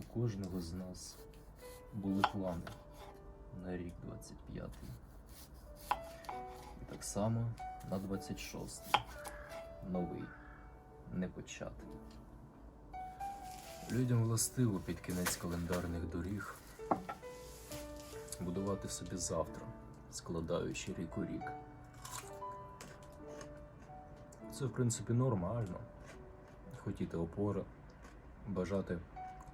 У кожного з нас були плани на рік 25. І так само на 26. Новий, не початий. Людям властиво під кінець календарних доріг будувати собі завтра, складаючи рік у рік. Це, в принципі, нормально. Хотіти опори, бажати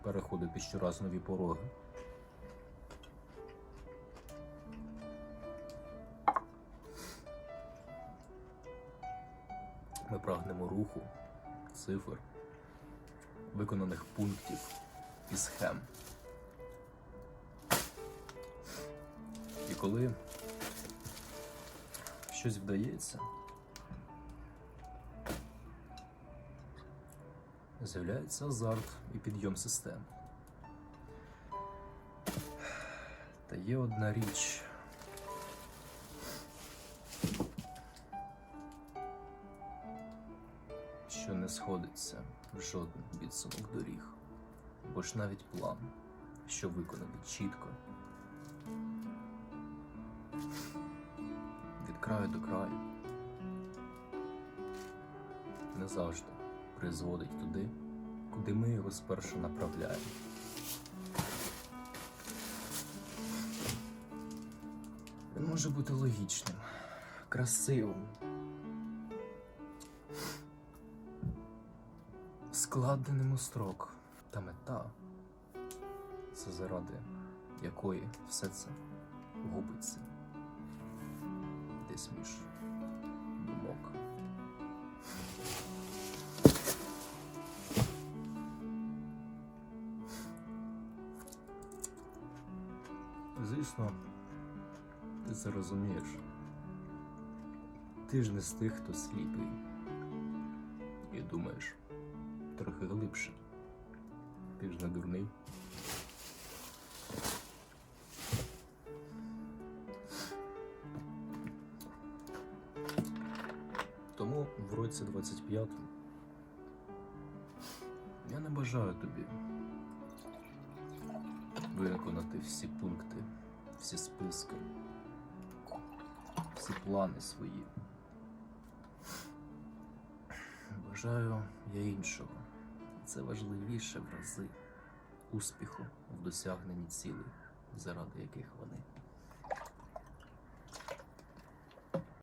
переходити щораз нові пороги. Ми прагнемо руху, цифр, виконаних пунктів і схем. І коли щось вдається, з'являється азарт і підйом систем. Та є одна річ. Що не сходиться в жоден підсумок доріг, бо ж навіть план, що виконаний чітко, від краю до краю, не завжди призводить туди, куди ми його спершу направляємо. Він може бути логічним, красивим, складеним у строк. Та мета, це заради якої все це губиться десь між Звісно, ти це розумієш. Ти ж не з тих, хто сліпий. І думаєш трохи глибше. Ти ж не дурний. Тому в році 25 я не бажаю тобі виконати всі пункти, всі списки, всі плани свої. Бажаю я іншого. Це важливіше в рази успіху в досягненні цілей, заради яких вони